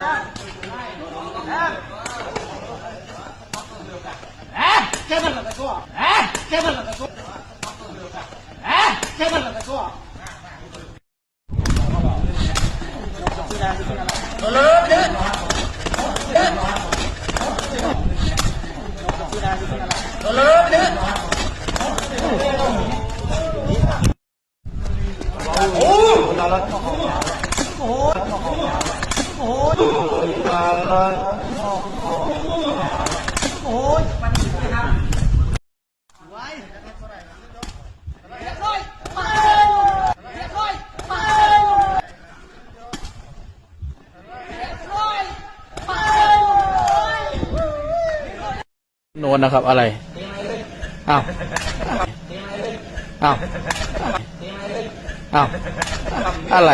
เอ๊ะเก็บมันลงมาสู้เอ๊ะเก็บมันลงมาสู้เอ๊ะเก็บมันลงมาสู้เลิกเลยเลิกเลยเลิกเลยเลิกเลย โนนนะครับอะไร อ้าว อ้าว อ้าว อะไร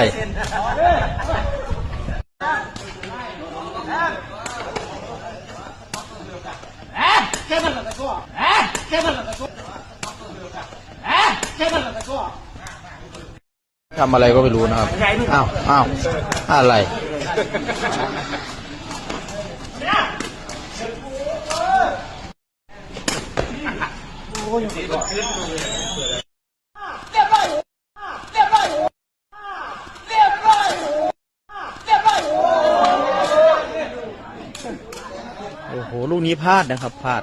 ทำอะไรก็ไม่รู้นะครับ อ้าว อ้าว อะไร โอ้โห ลูกนี้พลาดนะครับ พลาด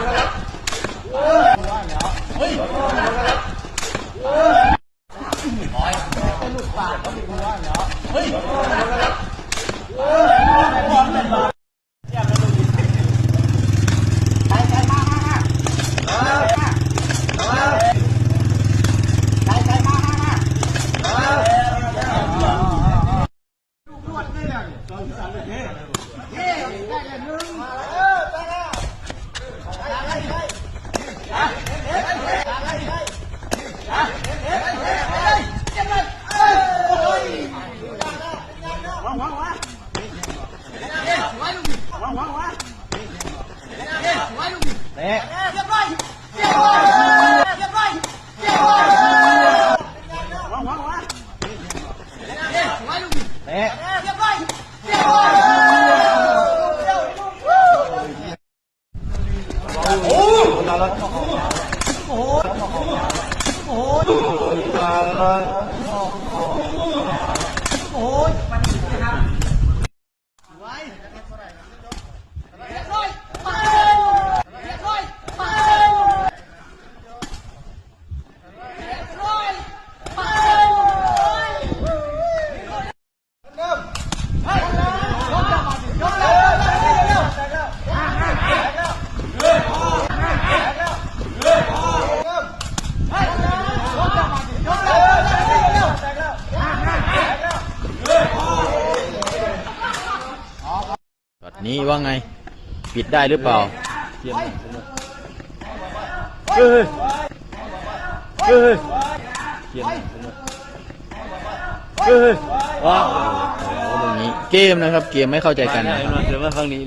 ตอนนี้ว่าไงปิ ดได้หรือเปล่าเยี่ยมเอ้ยเอ้ยเยี่ยมเอ้ยว้าวโอ้โห นี่ว่าไง ปิดได้หรือเปล่าเฮ้ยเฮ้ยเฮ้ยว้าวตรงนี้เกมนะครับ เกมไม่เข้าใจกันนะครั้งนี้